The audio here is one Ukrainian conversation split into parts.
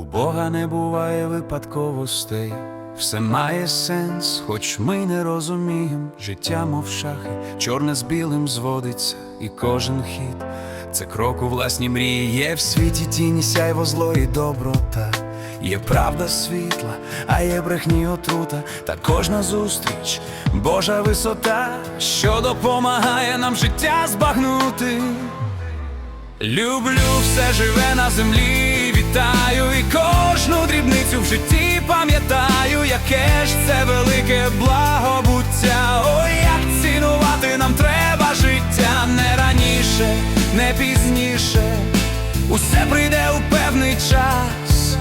Бога не буває випадковостей, все має сенс, хоч ми не розуміємо, життя, мов шахи, чорне з білим зводиться, і кожен хід це крок у власні мрії. Є в світі тіні сяйво зло і доброта. Є правда світла, а є брехні отрута, та кожна зустріч, Божа висота, що допомагає нам життя збагнути. Люблю все живе на землі, вітаю і кожну дрібницю в житті пам'ятаю, яке ж це велике благобуття. Ой, як цінувати нам треба життя не раніше, не пізніше. Усе прийде у певний час,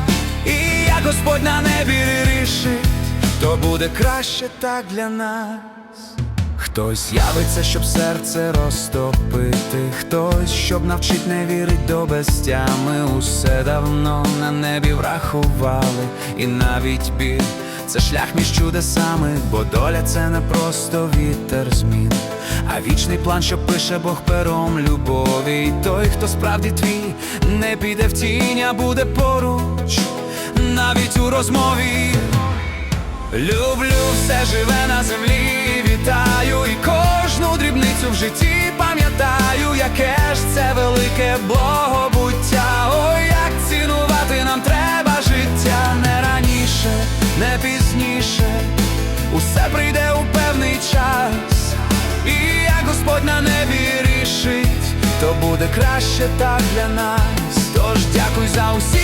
і як Господь на небі рішить, то буде краще так для нас. Хтось явиться, щоб серце розтопити, хтось, щоб навчить не вірить до безтями. Усе давно на небі врахували, і навіть біль це шлях між чудесами, бо доля це не просто вітер змін, а вічний план, що пише Бог пером любові. І той, хто справді твій, не піде в тінь, а буде поруч, навіть у розмові. Люблю все живе на землі, вітаю і кожну дрібницю в житті пам'ятаю, яке ж це велике благобуття. Ой, як цінувати нам треба життя не раніше, не пізніше. Усе прийде у певний час, і як Господь на небі рішить, то буде краще так для нас. Тож дякуй за усіх,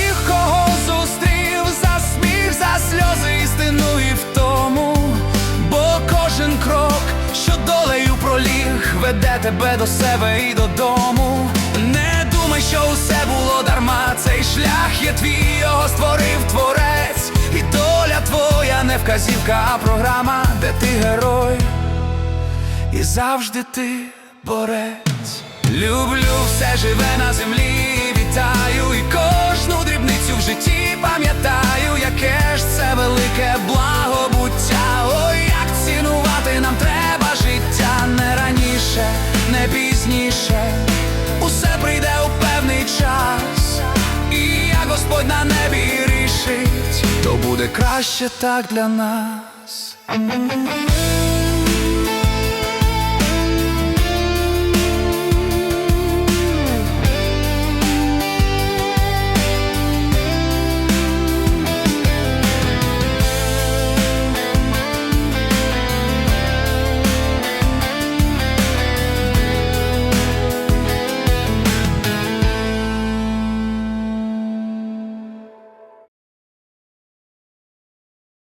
тебе до себе і додому. Не думай, що усе було дарма, цей шлях є твій, його створив творець, і доля твоя не вказівка, а програма, де ти герой і завжди ти борець. Люблю все живе на землі, вітаю і кожну буде краще так для нас.